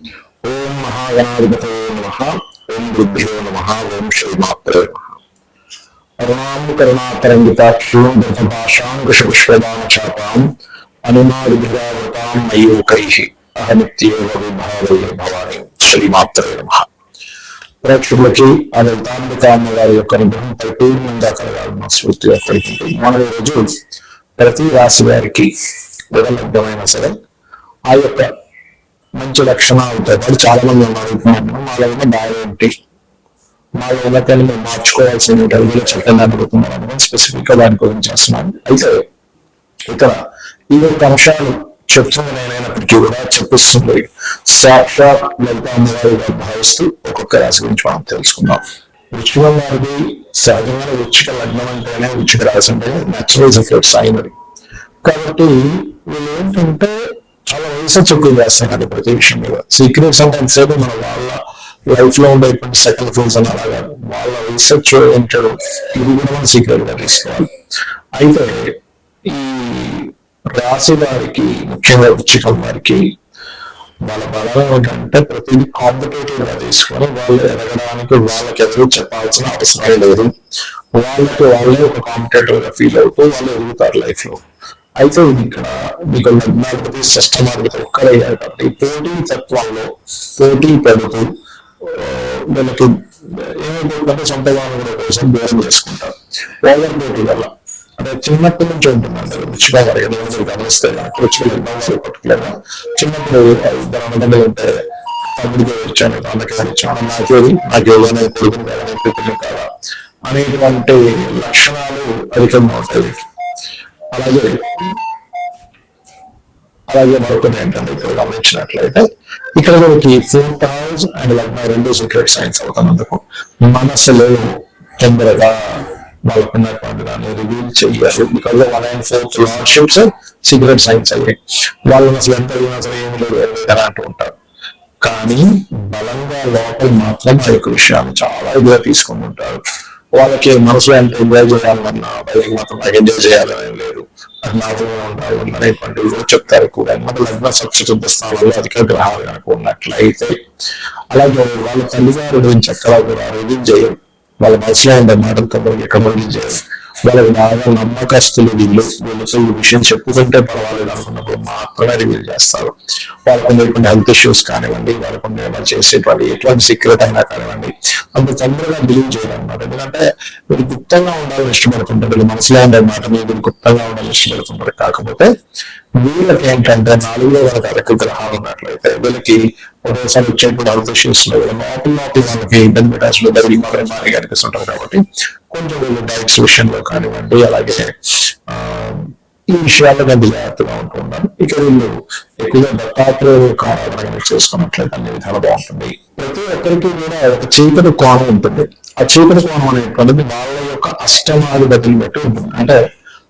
ఓం మహాగణాధిపతే నమ. ఓం బుద్ధ్యో నమ. ఓం శ్రీమాత్రే నమ. అరుణాం కరుణాతరంగితాక్షుం భాషాంకుశపుష్పదాన మయూకై. అహమిత్యేవ విభావే భవాని. శ్రీమాత్రే నమ. ప్రేక్షకులకి ఆ లలితాంబికామ్మ గారి యొక్క అనుగ్రహం పరిపూర్ణంగా కలగాలన్న స్ఫూర్తిగా కోరుకుంటుంది మనం ఈరోజు ప్రతి రాశి వారికి వివలబ్ధమైన సరే ఆ యొక్క మంచి లక్షణాలు అవుతాయి వాళ్ళు చాలా మంది ఉన్నారు. ఇప్పుడు మాలో ఉన్న బాగా ఏంటి మాలో ఉన్న కానీ మేము మార్చుకోవాల్సిన అడుగులు చట్టంగా అనుకుంటున్నాను స్పెసిఫిక్గా దాని గురించి చేస్తున్నాను. అయితే ఇక్కడ ఈ యొక్క అంశాలు చెప్తుంది నేనైనప్పటికీ కూడా చెప్పిస్తుంది. సాక్షాత్ లలితామ్మగారు భావిస్తూ ఒక్కొక్క రాశి గురించి మనం తెలుసుకుందాం. వృచ్చికం వారిది సహజమైన వృచ్చిక లగ్నం అంటేనే వృచ్చిక రాశి అంటేనే నేచురల్ ఎఫెక్ట్స్ అయినది కాబట్టి వీళ్ళు ఏంటంటే చాలా రీసెర్చ్ ఎక్కువ చేస్తున్నారు ప్రతి విషయం మీద. సీక్రెట్స్ అంటే ఎంతసేపు మన వాళ్ళ లైఫ్లో ఉండేటువంటి సెకండ్ ఫోన్స్ అని అలాగా వాళ్ళ రీసెర్చ్ ఏంటాడు ఇది కూడా మనం సీక్రెట్గా తీసుకోవాలి. అయితే ఈ రాశి వారికి ముఖ్యంగా వృచ్చికం వారికి వాళ్ళ బలం ఏంటంటే ప్రతిదీ కాంపిటేటివ్గా తీసుకొని వాళ్ళు ఎదగడానికి వాళ్ళకి ఎదురు చెప్పాల్సిన అవసరం లేదు. వాళ్ళకి వాళ్ళే ఒక కాంపిటేటివ్గా ఫీల్ అవుతూ వాళ్ళు ఎదుగుతారు లైఫ్లో. అయితే ఇది ఇక్కడ. మీకు లగ్నాధిపతి సిస్టమాధిపతి ఒక్కరయ్యారు కాబట్టి పోటీ తత్వంలో పోటీ పెడుతూ ఆ, వీళ్ళకి ఏమైపోతుందంటే సొంతగా కూడా కోసం దూరం చేసుకుంటారు. ఓవర్ పోటీ వల్ల. అంటే చిన్నప్పటి నుంచి ఉంటుందండి రుచిగా వారి ఏదో మీరు గమనిస్తే నాకు రుచిగా లగ్నం పట్టుకోలేదు? చిన్నప్పుడు ఇద్దరు అన్నదండలు ఉంటే తమ్ముడికి వచ్చాను అన్నకి వచ్చాను నాకేది నాకు ఏదైనా కొడుకుని అనేటువంటి లక్షణాలు అధికంగా ఉంటాయి. అలాగే అలాగే మరొకటి ఏంటంటే ఇక్కడ గమనించినట్లయితే ఇక్కడ మనకి ఫోర్ హౌస్ అండ్ లగ్న రెండు సీక్రెట్ సైన్స్ అవుతున్నందుకు మనసులో తొందరగా వాళ్ళకున్నటువంటి దాన్ని రివీల్ చెయ్యాలి. Because one and fourth lordships secret signs అయ్యాయి వాళ్ళు అసలు ఎంత అడిగినా సరే ఏమి లేదు ఏదైనా అంటూ ఉంటారు. కానీ బలంగా లోపల మాత్రం ఆ యొక్క విషయాన్ని చాలా ఇదిగా తీసుకుని ఉంటారు. వాళ్ళకి మనసులో ఎంత ఎంజాయ్ చేయాలన్నా వాళ్ళకి మాత్రం నాకు ఎంజాయ్ చేయాలని లేదు. అది నాతో ఉండాలి అనేటువంటి చెప్తారు కూడా. మన లగ్న సప్తశుద్ధ స్థానంలో అధిక గ్రహాలు కనుక ఉన్నట్లయితే అలాగే వాళ్ళ తల్లిగారు గురించి అక్కడ కూడా రిలీజ్ చేయరు. వాళ్ళ మనసులో ఉండే మాటలు కబుర్లు ఎక్కడ రిలీజ్ చేయరు. వాళ్ళకి బాగా నమ్మకస్తులు వీళ్ళు. వీళ్ళతో ఈ విషయం చెప్పుకుంటే పర్వాలేదు అనుకున్నప్పుడు మాత్రమే రివీల్ చేస్తారు. వాళ్ళకు ఉండేటువంటి హెల్త్ ఇష్యూస్ కానివ్వండి వాళ్ళకు ఉండేవాళ్ళు చేసేటువంటి ఎటువంటి సీక్రెట్ అయినా కానివ్వండి అంత తొందరగా బిలీవ్ చేయాలన్నమాట ఎందుకంటే వీళ్ళు గుప్తంగా ఉండాలని ఇష్టపడుతుంటారు వీళ్ళు మనసులో ఉండే మాట మీద గుప్తంగా ఉండాలని ఇష్టపడుతుంటారు కాకపోతే వీళ్ళకి ఏంటంటే నాలుగులో వాళ్ళకి అరకు గ్రహాలు ఉన్నట్లయితే వీళ్ళకి ఒకసారి వచ్చేటువంటి అవకాశం లో వీళ్ళ లోపల వాళ్ళకి ఇబ్బంది పెట్టాల్సిన దగ్గర మారి కనిపిస్తుంటారు కాబట్టి కొంచెం వీళ్ళు డైట్స్ విషయంలో కానివ్వండి అలాగే ఆ, ఈ విషయాల్లో నేను జాగ్రత్తగా ఉంటూ ఉన్నాను ఇక వీళ్ళు ఎక్కువగా దత్తాత్రేయ యొక్క ఆరాధన చేసుకున్నట్లయితే అన్ని విధాలు బాగుంటుంది. ప్రతి ఒక్కరికి కూడా ఒక చీకటి కోణం ఉంటుంది. ఆ చీకటి కోణం అనేటువంటిది వాళ్ళ యొక్క అష్టమాధిపతిని బట్టి ఉంటుంది. అంటే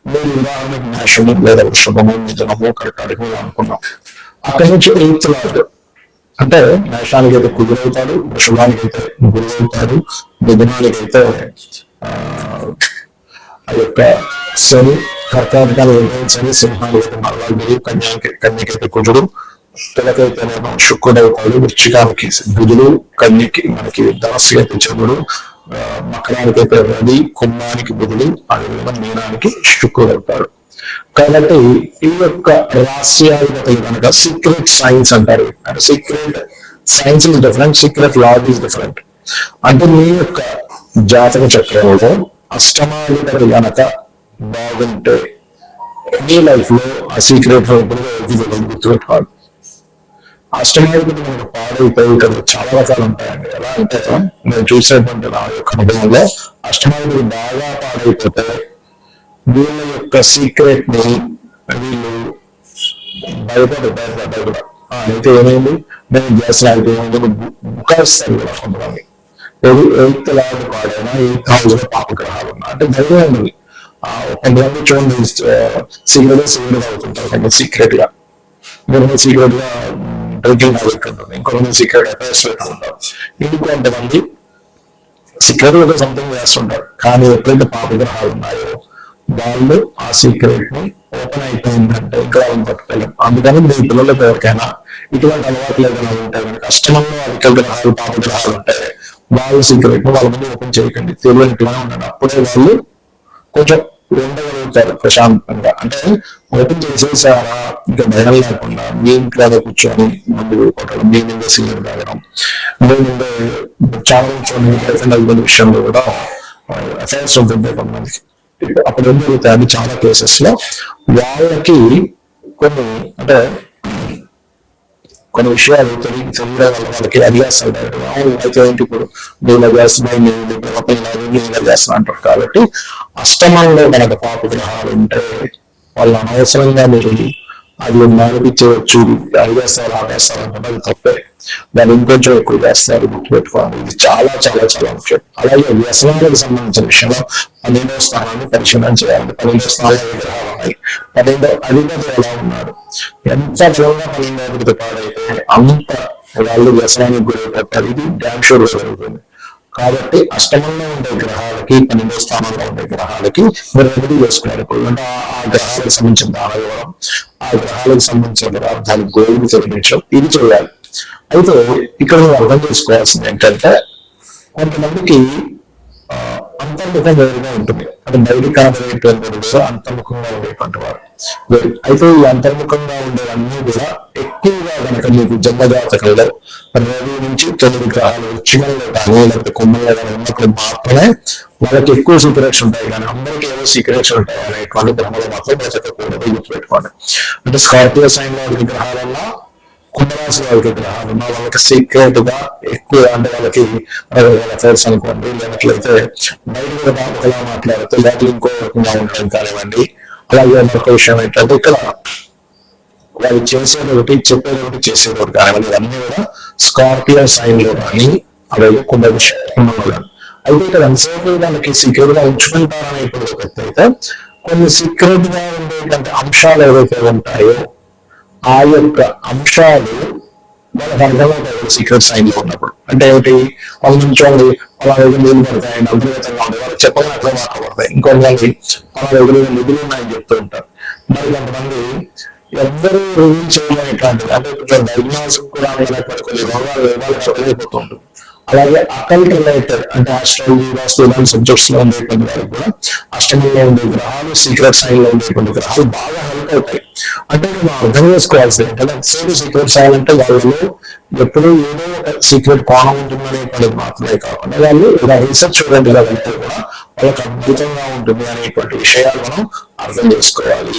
మీరు ఉదాహరణకు మేషము లేదా వృషభము మిథునము కర్కాటకము అనుకున్నాం అక్కడి నుంచి ఎయిత్ లార్డ్ అంటే మేషానికి అయితే కుదురవుతాడు వృషభానికి అయితే గురువవుతాడు మిథునానికి అయితే ఆ, యొక్క శని కర్కాటకాలు శని సింహానికి మరలా గురు కన్యాకి కన్యకైతే కుజుడు పిల్లకైతేనేమో శుక్రుడు అవుతాడు వృచ్చికానికి బుధుడు కన్యకి మనకి ధనస్సు అయితే చంద్రుడు ఆ, మకరానికి రవి కుంభానికి బుధుడు అదేవిధంగా మీనానికి శుక్రుడు అవుతాడు కాబట్టి ఈ యొక్క రహస్యాధిపతి కనుక సీక్రెట్ సైన్స్ అంటారు. Secret signs is different secret lord is different అంటే మీ యొక్క జాతక చక్రంలో అష్టమాధిపతి కనుక బాగుంటే మీ లైఫ్లో ఆ సీక్రెట్ గుర్తుపెట్టుకోవాలి అష్టమాధిపతి మనకు పాడైపోయి చాలా రకాలు ఉంటాయండి. ఎలా అంటే నేను చూసినటువంటి నా యొక్క అనుభవంలో అష్టమాధిపతి బాగా పాడైపోతే వీళ్ళ యొక్క సీక్రెట్ని వీళ్ళు భయపడి భయపడ్డారు కూడా. అయితే ఏమైంది? నేను చేసిన అయితే ఏమైంది? బుకాయిస్తారు కూడా కొంతమంది ఏది ఎయిత్ లాడ్ పాడైనా ఎయిత్ హౌస్లో పాపగ్రహాలు ఉన్నా అంటే ధైర్యం ఉండదు కొంతమంది చూడండి సీక్రెట్ సీక్రెట్ అవుతుంటారు. కొంత సీక్రెట్గా. సీక్రెట్గా డ్రింకింగ్ హ్యాబిట్ ఉంటుంది ఇంకొంతమంది సీక్రెట్ అటాచ్ పెట్టుకుంటారు ఇంకొంతమంది సీక్రెట్గా సంథింగ్ చేస్తుంటారు. కానీ ఎప్పుడైతే పాప గ్రహాలు ఉన్నాయో వాళ్ళు ఆ సీక్రెట్ని ఓపెన్ అయిపోయిందంటే ఇంకా వాళ్ళని పట్టుకోలేం అందుకని మీ పిల్లలకు ఎవరికైనా ఇటువంటి అలవాట్లు ఏదైనా ఉంటాయి కనుక కష్టంలో అధిక గ్రహాలు పాప గ్రహాలు ఉంటాయి వాళ్ళ సీక్రెట్ని వాళ్ళ ముందు ఓపెన్ చేయకండి. తెలియనిట్లా ఉండండి అప్పుడే వాళ్ళు కొంచెం ఉండగలుగుతారు ప్రశాంతంగా. అంటే ఓపెన్ చేసేసారా? ఇంకా భయం లేకుండా మీ ఇంట్లోనే కూర్చొని మందు కొట్టడం మీ ముందే సీనియర్ తాగడం మీ ముందే చాలా కూర్చొని గర్ల్ఫ్రెండ్ హస్బెండ్ విషయంలో కూడా అఫైర్స్ ఉంటుంది కొంతమందికి అప్పుడు ఏం జరుగుతాయి అది చాలా కేసెస్లో వాళ్ళకి కొన్ని అంటే కొన్ని విషయాలు తెలియ తెలియడం వల్ల వాళ్ళకి అడిగేస్తాడు అవును అయితే ఏంటి ఇప్పుడు? నువ్వు ఇలా చేస్తున్నావు నేను నేను ఇలా చేస్తున్నా అంటారు. కాబట్టి అష్టమంలో మనకు పాప గ్రహాలు ఉంటే వాళ్ళు అనవసరంగా మీరు అది మానిపించవచ్చు. అడిగేస్తారు ఆపేస్తారు అంటే తప్పే. దాన్ని ఇంకొంచెం ఎక్కువ చేస్తారు గుర్తుపెట్టుకోవాలి. ఇది చాలా చాలా చాలా ముఖ్యం. అలాగే వ్యసనాలకు సంబంధించిన విషయంలో పన్నెండవ స్థానాన్ని పరిశీలన చేయాలి. పన్నెండో స్థానాలు ఏ ఉన్నాయి అధిపతి ఎలా ఉన్నారు ఎంత చూడగా పన్నెండో అధిపతి పాడైతే అంత వాళ్ళు వ్యసనానికి గురైపోతారు ఇది డ్యామ్ షోర్ జరుగుతుంది. కాబట్టి అష్టమంలో ఉండే గ్రహాలకి పన్నెండో స్థానంలో ఉండే గ్రహాలకి మీరు రెమెడీ చేసుకున్నారు. అంటే ఆ- గ్రహాలకు సంబంధించిన దాన ఇవ్వడం ఆ గ్రహాలకు సంబంధించిన పదార్థాలు గోవులు తినిపించడం ఇది చేయాలి. అయితే ఇక్కడ నువ్వు అర్థం చేసుకోవాల్సింది ఏంటంటే కొంతమందికి ఆ, అంతర్ముఖం వేరుగా ఉంటుంది. అంటే బయటికి కనబడేటువంటి అంతర్ముఖంగా ఉండేటువంటి వారు. అయితే ఈ అంతర్ముఖంగా ఉండేవన్నీ కూడా ఎక్కువగా కనుక మీకు జన్మజాతకంలో రవి నుంచి తొమ్మిది గ్రహాలు వృచ్చికంలో కానీ లేకపోతే కుంభంలో కానీ ఉన్నప్పుడు మాత్రమే వాళ్ళకి ఎక్కువ సీక్రెట్స్ ఉంటాయి. కానీ అందరికీ ఏదో సీక్రెట్స్ ఉంటాయి. అనేటువంటి మాత్రమే మాత్రం బ్రతకకూడదు గుర్తుపెట్టుకోండి అంటే స్కార్పియో సైన్లో గ్రహాలన్నా కుంభరాశి వాళ్ళకి గ్రహాలు ఉన్న వాళ్ళకి సీక్రెట్గా ఎక్కువ అంటే వాళ్ళకి వాళ్ళ ఫోర్స్ అనుకోండి లేనట్లయితే బయట కూడా ఒకలా మాట్లాడితే లేకపోతే ఇంకో రకంగా ఉండడం కానివ్వండి. అలాగే మరొక విషయం ఏంటంటే ఇక్కడ వాళ్ళు చేసేది ఒకటి చెప్పేది ఒకటి చేసేది ఒకటి కానివ్వండి. ఇవన్నీ కూడా స్కార్పియో సైన్లో కానీ అలాగే కుంభ విషయం కుంభంలో కానీ అయితే ఇక్కడ ఎంతసేపు వాళ్ళకి సీక్రెట్గా ఉంచుకుంటారని ఇప్పుడు అయితే కొన్ని సీక్రెట్గా ఉండేటువంటి అంశాలు ఏవైతే ఉంటాయో ఆ యొక్క అంశాలు వాళ్ళకి అర్థమవుతాయి సీక్రెట్ సైన్స్ ఉన్నప్పుడు అంటే ఏమిటి? వాళ్ళ నుంచోండి వాళ్ళ దగ్గర నీళ్ళు పడతాయి అంతర్గతంగా ఉంది వాళ్ళకి చెప్పగానే అర్థం పడతాయి ఇంకొక వాళ్ళకి వాళ్ళ దగ్గర నిధులు ఉన్నాయని చెప్తూ ఉంటారు. మరి కొంతమంది ఎవ్వరూ రివీల్ చేయలేనటువంటిది. అంటే కొంచెం డయాగ్నోస్ కూడా లేనటువంటి కొన్ని రోగాలు వాళ్ళకి చెప్పలేకపోతూ ఉంటుంది అలాగే అకల్ రిలేటెడ్ అంటే ఆస్ట్రాలజీ వాస్తు ఇలాంటి సబ్జెక్ట్స్లో ఉండేటువంటి వారికి కూడా అష్టమంలో ఉండే గ్రహాలు సీక్రెట్ సైన్లో ఉండేటువంటి గ్రహాలు బాగా హెల్ప్ అవుతాయి. అంటే మనం అర్థం చేసుకోవాల్సింది ఏంటంటే సేమ్ సీక్రెట్ సైన్ అంటే వాళ్ళు ఎప్పుడూ ఏదో ఒక సీక్రెట్ కోణం ఉంటుందనేటువంటిది మాత్రమే కాకుండా వాళ్ళు ఇలా రీసెర్చ్ చూడండి గా వెళ్తే కూడా వాళ్ళకి అద్భుతంగా ఉంటుంది అనేటువంటి విషయాలు మనం అర్థం చేసుకోవాలి.